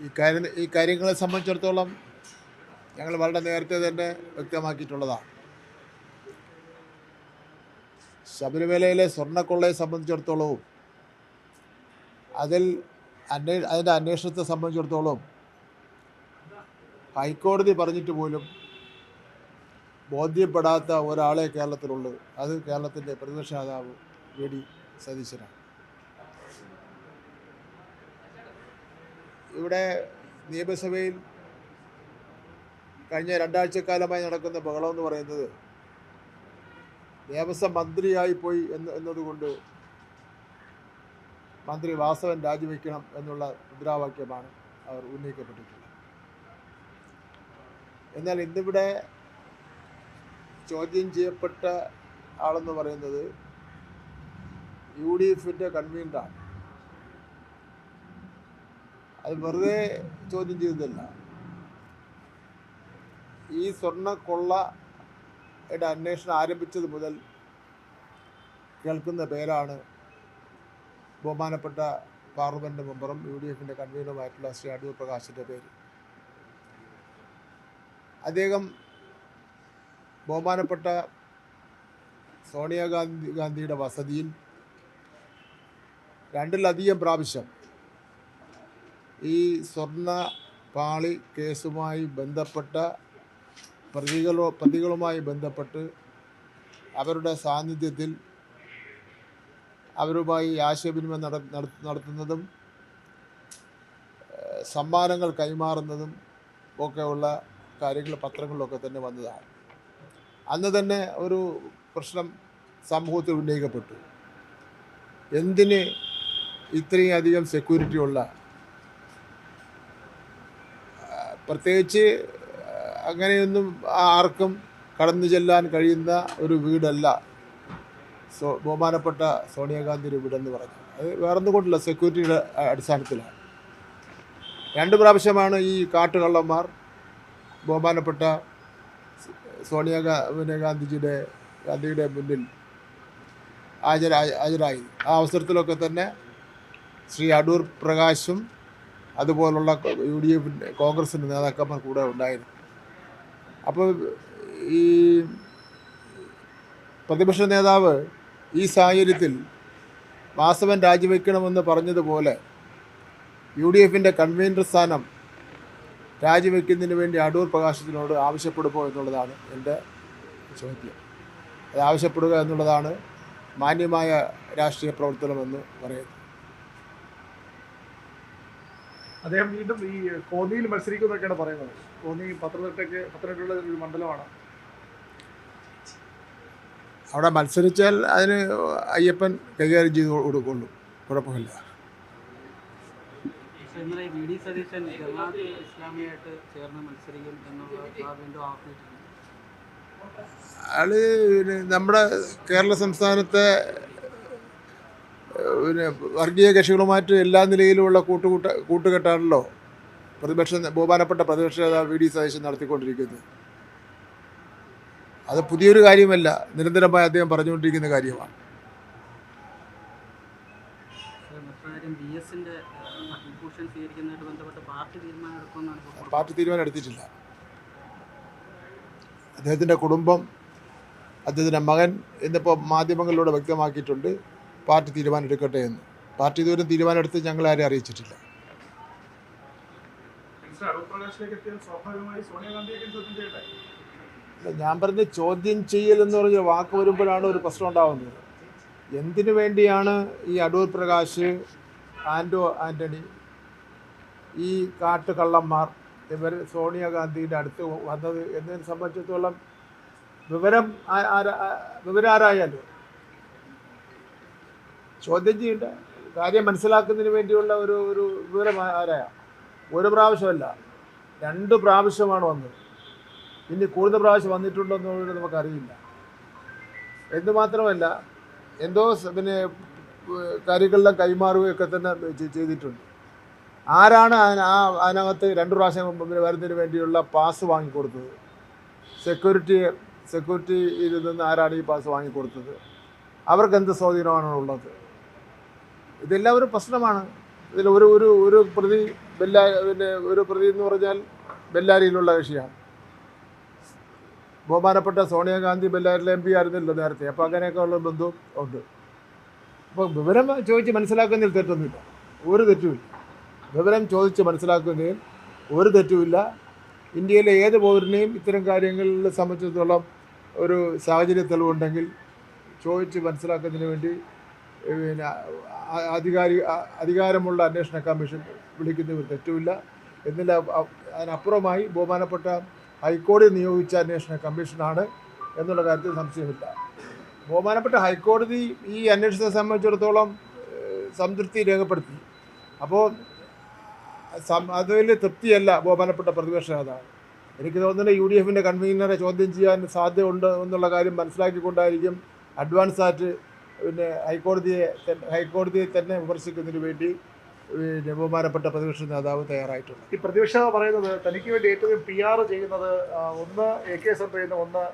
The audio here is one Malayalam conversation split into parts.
ഈ കാര്യ ഈ കാര്യങ്ങളെ സംബന്ധിച്ചിടത്തോളം ഞങ്ങൾ വളരെ നേരത്തെ തന്നെ വ്യക്തമാക്കിയിട്ടുള്ളതാണ്. ശബരിമലയിലെ സ്വർണക്കൊള്ളയെ സംബന്ധിച്ചിടത്തോളവും അതിൽ അന്വേ അതിന്റെ അന്വേഷണത്തെ സംബന്ധിച്ചിടത്തോളം ഹൈക്കോടതി പറഞ്ഞിട്ട് പോലും ബോധ്യപ്പെടാത്ത ഒരാളെ കേരളത്തിലുള്ളൂ അത് കേരളത്തിന്റെ പ്രതിപക്ഷ നേതാവ് വി ഡി സതീശനാണ്. ഇവിടെ നിയമസഭയിൽ കഴിഞ്ഞ രണ്ടാഴ്ചക്കാലമായി നടക്കുന്ന ബഹളം എന്ന് പറയുന്നത് ദേവസ്വം മന്ത്രിയായി പോയി എന്ന് എന്നതുകൊണ്ട് മന്ത്രി വാസവൻ രാജിവെക്കണം എന്നുള്ള മുദ്രാവാക്യമാണ് അവർ ഉന്നയിക്കപ്പെട്ടിട്ടുള്ളത്. എന്നാൽ ഇന്നിവിടെ ചോദ്യം ചെയ്യപ്പെട്ട ആളെന്ന് പറയുന്നത് യു ഡി എഫിന്റെ കൺവീനറാണ്. അത് വെറുതെ ചോദ്യം ചെയ്തതല്ല. ഈ സ്വർണ കൊള്ളയുടെ അന്വേഷണം ആരംഭിച്ചത് മുതൽ കേൾക്കുന്ന പേരാണ് ബഹുമാനപ്പെട്ട പാർലമെന്റ് മെമ്പറും യു ഡി എഫിന്റെ കൺവീനറുമായിട്ടുള്ള ശ്രീ അടൂർ പ്രകാശിന്റെ പേര്. അദ്ദേഹം ബഹുമാനപ്പെട്ട സോണിയാഗാന്ധി ഗാന്ധിയുടെ വസതിയിൽ രണ്ടിലധികം പ്രാവശ്യം ഈ സ്വർണ പാളി കേസുമായി ബന്ധപ്പെട്ട പ്രതികളോ പ്രതികളുമായി ബന്ധപ്പെട്ട് അവരുടെ സാന്നിധ്യത്തിൽ അവരുമായി ആശയവിനിമയം നട നട- നടത്തുന്നതും സമ്മാനങ്ങൾ കൈമാറുന്നതും ഒക്കെയുള്ള കാര്യങ്ങൾ പത്രങ്ങളിലൊക്കെ തന്നെ വന്നതാണ്. അന്ന് തന്നെ ഒരു പ്രശ്നം സമൂഹത്തിൽ ഉന്നയിക്കപ്പെട്ടു. എന്തിന് ഇത്രയും അധികം സെക്യൂരിറ്റി ഉള്ള ആ, പ്രത്യേകിച്ച് അങ്ങനെയൊന്നും ആർക്കും കടന്നു ചെല്ലാൻ കഴിയുന്ന ഒരു വീടല്ല. സോ ബഹുമാനപ്പെട്ട സോണിയാഗാന്ധിയുടെ വീടെന്ന് പറഞ്ഞു അത് വേറൊന്നും കൊണ്ടില്ല സെക്യൂരിറ്റിയുടെ അടിസ്ഥാനത്തിലാണ്. രണ്ട് പ്രാവശ്യമാണ് ഈ കാട്ടുകള്ളന്മാർ ബഹുമാനപ്പെട്ട സോണിയ ഗാന്ധിജിയുടെ ഗാന്ധിയുടെ മുന്നിൽ ഹാജരായി ഹാജരായി. ആ അവസരത്തിലൊക്കെ തന്നെ ശ്രീ അടൂർ പ്രകാശും അതുപോലുള്ള യു ഡി എഫിന്റെ കോൺഗ്രസിന്റെ നേതാക്കന്മാർ കൂടെ ഉണ്ടായിരുന്നു. അപ്പോൾ ഈ പ്രതിപക്ഷ നേതാവ് ഈ സാഹചര്യത്തിൽ വാസവൻ രാജിവെക്കണമെന്ന് പറഞ്ഞതുപോലെ യു ഡി എഫിന്റെ കൺവീനർ സ്ഥാനം രാജിവെക്കുന്നതിന് വേണ്ടി അടൂർ പ്രകാശത്തിനോട് ആവശ്യപ്പെടുമോ എന്നുള്ളതാണ് എന്റെ ചോദ്യം. അത് ആവശ്യപ്പെടുക എന്നുള്ളതാണ് മാന്യമായ രാഷ്ട്രീയ പ്രവർത്തനമെന്ന് പറയുന്നത്. അദ്ദേഹം വീണ്ടും ഈ കോന്നിയിൽ മത്സരിക്കുന്നൊക്കെയാണ് പറയുന്നത്. കോന്നി പത്തനംതിട്ടയ്ക്ക് പത്തനംതിട്ടയുള്ള ഒരു മണ്ഡലമാണ്. അവിടെ മത്സരിച്ചാൽ അതിന് അയ്യപ്പൻ കൈകാര്യം ചെയ്ത് കൊടുക്കുള്ളൂ. കുഴപ്പമില്ല. അത് ഇന്നലെ വി ഡി സതീശൻ ജമാഅത്ത് ഇസ്ലാമിയായിട്ട് ചേർന്ന് മത്സരിക്കും എന്നുള്ള ആ വീണ്ടും ആവർത്തിച്ചിട്ടുണ്ട് നമ്മുടെ കേരള സംസ്ഥാനത്തെ പിന്നെ വർഗീയ കക്ഷികളുമായിട്ട് എല്ലാ നിലയിലുമുള്ള കൂട്ടുകൂട്ട കൂട്ടുകെട്ടാണല്ലോ പ്രതിപക്ഷ ബഹുമാനപ്പെട്ട പ്രതിപക്ഷ നേതാവ് വി ഡി സതീശൻ നടത്തിക്കൊണ്ടിരിക്കുന്നത്. അത് പുതിയൊരു കാര്യമല്ല. നിരന്തരമായി അദ്ദേഹം പറഞ്ഞുകൊണ്ടിരിക്കുന്ന കാര്യമാണ്. പാർട്ടി തീരുമാനം എടുത്തിട്ടില്ല. അദ്ദേഹത്തിന്റെ കുടുംബം അദ്ദേഹത്തിന്റെ മകൻ എന്നിപ്പോൾ മാധ്യമങ്ങളിലൂടെ വ്യക്തമാക്കിയിട്ടുണ്ട്. പാർട്ടി തീരുമാനം എടുക്കട്ടെ എന്ന്. പാർട്ടി ഇതുവരെ തീരുമാനം എടുത്ത് ഞങ്ങൾ ആരെയും അറിയിച്ചിട്ടില്ല ഞാൻ പറഞ്ഞ ചോദ്യം ചെയ്യൽ എന്ന് പറഞ്ഞ വാക്ക് വരുമ്പോഴാണ് ഒരു പ്രശ്നം ഉണ്ടാകുന്നത് എന്തിനു വേണ്ടിയാണ് ഈ അടൂർ പ്രകാശ് ആൻഡോ ആന്റണി ഈ കാട്ടുകള്ളന്മാർ ഇവർ സോണിയാഗാന്ധിയുടെ അടുത്ത് വന്നത് എന്നതിനെ സംബന്ധിച്ചിടത്തോളം വിവരം ആ- ആരാ- ആ- വിവരം ആരായാലും ചോദ്യം ചെയ്യേണ്ട കാര്യം മനസ്സിലാക്കുന്നതിന് വേണ്ടിയുള്ള ഒരു ഒരു വിവരം ആരായ ഒരു പ്രാവശ്യമല്ല രണ്ട് പ്രാവശ്യമാണ് വന്നത്. ഇനി കൂടുതൽ പ്രാവശ്യം വന്നിട്ടുണ്ടോ എന്നുള്ളത് നമുക്കറിയില്ല. എന്തുമാത്രമല്ല എന്തോ പിന്നെ കാര്യങ്ങളെല്ലാം കൈമാറുകയൊക്കെ തന്നെ ചെയ്തിട്ടുണ്ട്. ആരാണ് ആ അതിനകത്ത് രണ്ട് പ്രാവശ്യം വരുന്നതിന് വേണ്ടിയുള്ള പാസ് വാങ്ങിക്കൊടുത്തത്? സെക്യൂരിറ്റി സെക്യൂരിറ്റി ഇതിൽ നിന്ന് ആരാണ് ഈ പാസ് വാങ്ങിക്കൊടുത്തത്? അവർക്ക് എന്ത് സ്വാധീനമാണ് ഉള്ളത് ഇതെല്ലാം ഒരു പ്രശ്നമാണ്. ഇതിൽ ഒരു ഒരു ഒരു പ്രതി ബെല്ലാ പിന്നെ ഒരു പ്രതി എന്ന് പറഞ്ഞാൽ ബെല്ലാരിയിലുള്ള കക്ഷിയാണ് ബഹുമാനപ്പെട്ട സോണിയാഗാന്ധി ബെല്ലാരിലെ എം പി ആയിരുന്നല്ലോ നേരത്തെ. അപ്പോൾ അങ്ങനെയൊക്കെ ഉള്ള ബന്ധവും ഉണ്ട്. അപ്പോൾ വിവരം ചോദിച്ച് മനസ്സിലാക്കുന്നതിൽ തെറ്റൊന്നുമില്ല. ഒരു തെറ്റുമില്ല. വിവരം ചോദിച്ച് മനസ്സിലാക്കുന്നതിൽ ഒരു തെറ്റുമില്ല. ഇന്ത്യയിലെ ഏത് പൗരനെയും ഇത്തരം കാര്യങ്ങളിൽ സംബന്ധിച്ചിടത്തോളം ഒരു സാഹചര്യ തെളിവുണ്ടെങ്കിൽ ചോദിച്ച് മനസ്സിലാക്കുന്നതിന് വേണ്ടി പിന്നെ അധികാരി അധികാരമുള്ള അന്വേഷണ കമ്മീഷൻ വിളിക്കുന്ന ഒരു തെറ്റുമില്ല. എന്നില്ല അതിനപ്പുറമായി ബഹുമാനപ്പെട്ട ഹൈക്കോടതി നിയോഗിച്ച അന്വേഷണ കമ്മീഷനാണ് എന്നുള്ള കാര്യത്തിൽ സംശയമില്ല. ബഹുമാനപ്പെട്ട ഹൈക്കോടതി ഈ അന്വേഷണത്തെ സംബന്ധിച്ചിടത്തോളം സംതൃപ്തി രേഖപ്പെടുത്തി. അപ്പോൾ അതിൽ തൃപ്തിയല്ല ബഹുമാനപ്പെട്ട പ്രതിപക്ഷ നേതാവ്. എനിക്ക് തോന്നുന്നത് യു ഡി എഫിന്റെ കൺവീനറെ ചോദ്യം ചെയ്യാൻ സാധ്യതയുണ്ട് എന്നുള്ള കാര്യം മനസ്സിലാക്കിക്കൊണ്ടായിരിക്കും അഡ്വാൻസ് ആയിട്ട് പിന്നെ ഹൈക്കോടതിയെ ഹൈക്കോടതിയെ തന്നെ വിമർശിക്കുന്നതിന് വേണ്ടി പിന്നെ ബഹുമാനപ്പെട്ട പ്രതിപക്ഷ നേതാവ് തയ്യാറായിട്ടുണ്ട്. ഈ പ്രതിപക്ഷ പറയുന്നത് തനിക്ക് വേണ്ടി ഏറ്റവും പി ആർ ചെയ്യുന്നത് ഒന്ന് എ കെ സെന്ററിൽ നിന്ന് ഒന്ന്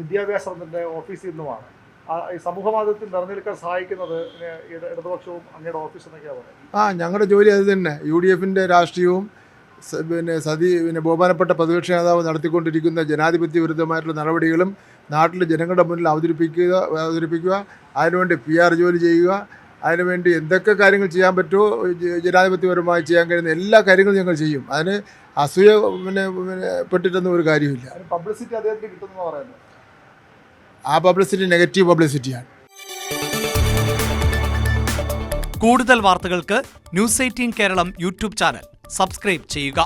വിദ്യാഭ്യാസ മന്ത്രിന്റെ ഓഫീസിൽ നിന്നുമാണ്. ഈ സമൂഹ മാധ്യമത്തിൽ നിറഞ്ഞെടുക്കാൻ സഹായിക്കുന്നത് ഇടതുപക്ഷവും അങ്ങയുടെ ഓഫീസ് എന്നൊക്കെയാണ് പറയുന്നത്. ആ ഞങ്ങളുടെ ജോലി അത് തന്നെ. യു ഡി എഫിന്റെ രാഷ്ട്രീയവും പിന്നെ സതി പിന്നെ ബഹുമാനപ്പെട്ട പ്രതിപക്ഷ നേതാവ് നടത്തിക്കൊണ്ടിരിക്കുന്ന ജനാധിപത്യ വിരുദ്ധമായിട്ടുള്ള നടപടികളും നാട്ടിൽ ജനങ്ങളുടെ മുന്നിൽ അവതരിപ്പിക്കുക അവതരിപ്പിക്കുക അതിനുവേണ്ടി പി ആർ ജോലി ചെയ്യുക അതിനുവേണ്ടി എന്തൊക്കെ കാര്യങ്ങൾ ചെയ്യാൻ പറ്റുമോ ജനാധിപത്യപരമായി ചെയ്യാൻ കഴിയുന്ന എല്ലാ കാര്യങ്ങളും ഞങ്ങൾ ചെയ്യും. അതിന് അസൂയ പിന്നെ പിന്നെ പെട്ടിട്ടൊന്നും ഒരു കാര്യമില്ല പബ്ലിസിറ്റി അദ്ദേഹത്തിന് പറയുന്നത്? ആ പബ്ലിസിറ്റി നെഗറ്റീവ് പബ്ലിസിറ്റിയാണ് കൂടുതൽ വാർത്തകൾക്ക് news eighteen Keralam YouTube channel. Subscribe ചെയ്യുക.